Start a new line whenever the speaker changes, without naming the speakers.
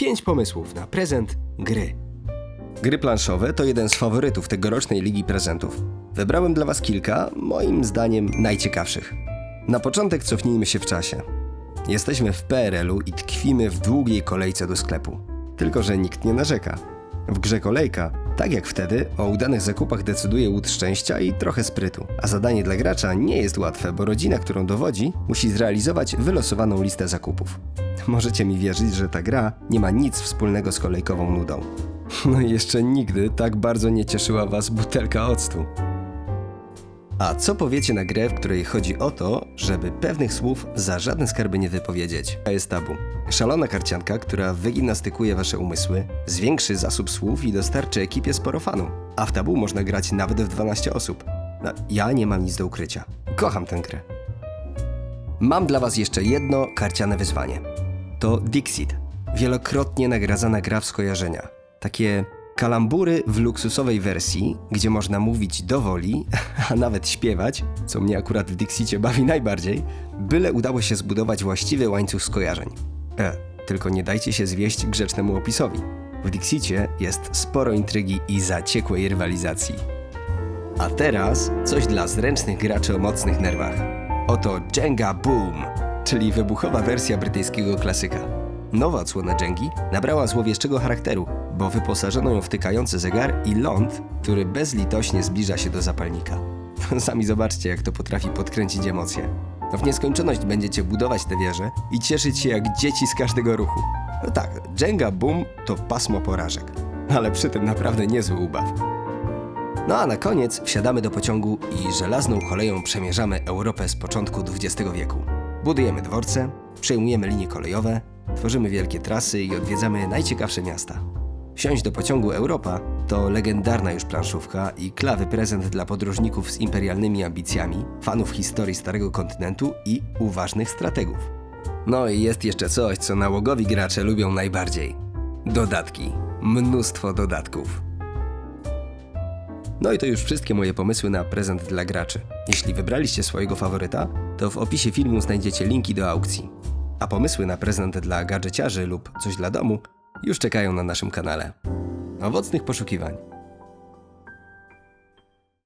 5 pomysłów na prezent gry. Gry planszowe to jeden z faworytów tegorocznej Ligi Prezentów. Wybrałem dla Was kilka, moim zdaniem najciekawszych. Na początek cofnijmy się w czasie. Jesteśmy w PRL-u i tkwimy w długiej kolejce do sklepu. Tylko, że nikt nie narzeka. W grze kolejka, tak jak wtedy, o udanych zakupach decyduje łód szczęścia i trochę sprytu. A zadanie dla gracza nie jest łatwe, bo rodzina, którą dowodzi, musi zrealizować wylosowaną listę zakupów. Możecie mi wierzyć, że ta gra nie ma nic wspólnego z kolejkową nudą. No i jeszcze nigdy tak bardzo nie cieszyła Was butelka octu. A co powiecie na grę, w której chodzi o to, żeby pewnych słów za żadne skarby nie wypowiedzieć? To jest tabu. Szalona karcianka, która wygimnastykuje wasze umysły, zwiększy zasób słów i dostarczy ekipie sporo fanu. A w tabu można grać nawet w 12 osób. No, ja nie mam nic do ukrycia. Kocham tę grę. Mam dla was jeszcze jedno karciane wyzwanie. To Dixit. Wielokrotnie nagradzana gra w skojarzenia. Takie kalambury w luksusowej wersji, gdzie można mówić do woli, a nawet śpiewać, co mnie akurat w Dixicie bawi najbardziej, byle udało się zbudować właściwy łańcuch skojarzeń. E, tylko nie dajcie się zwieść grzecznemu opisowi. W Dixicie jest sporo intrygi i zaciekłej rywalizacji. A teraz coś dla zręcznych graczy o mocnych nerwach. Oto Jenga Boom, czyli wybuchowa wersja brytyjskiego klasyka. Nowa odsłona Jengi nabrała złowieszczego charakteru, bo wyposażono ją w tykający zegar i ląd, który bezlitośnie zbliża się do zapalnika. Sami zobaczcie, jak to potrafi podkręcić emocje. No w nieskończoność będziecie budować te wieże i cieszyć się jak dzieci z każdego ruchu. No tak, Jenga Boom to pasmo porażek, ale przy tym naprawdę niezły ubaw. No a na koniec wsiadamy do pociągu i żelazną koleją przemierzamy Europę z początku XX wieku. Budujemy dworce, przejmujemy linie kolejowe, tworzymy wielkie trasy i odwiedzamy najciekawsze miasta. Wsiąść do pociągu Europa to legendarna już planszówka i klawy prezent dla podróżników z imperialnymi ambicjami, fanów historii Starego Kontynentu i uważnych strategów. No i jest jeszcze coś, co nałogowi gracze lubią najbardziej. Dodatki. Mnóstwo dodatków. No i to już wszystkie moje pomysły na prezent dla graczy. Jeśli wybraliście swojego faworyta, to w opisie filmu znajdziecie linki do aukcji. A pomysły na prezent dla gadżeciarzy lub coś dla domu już czekają na naszym kanale. Owocnych poszukiwań.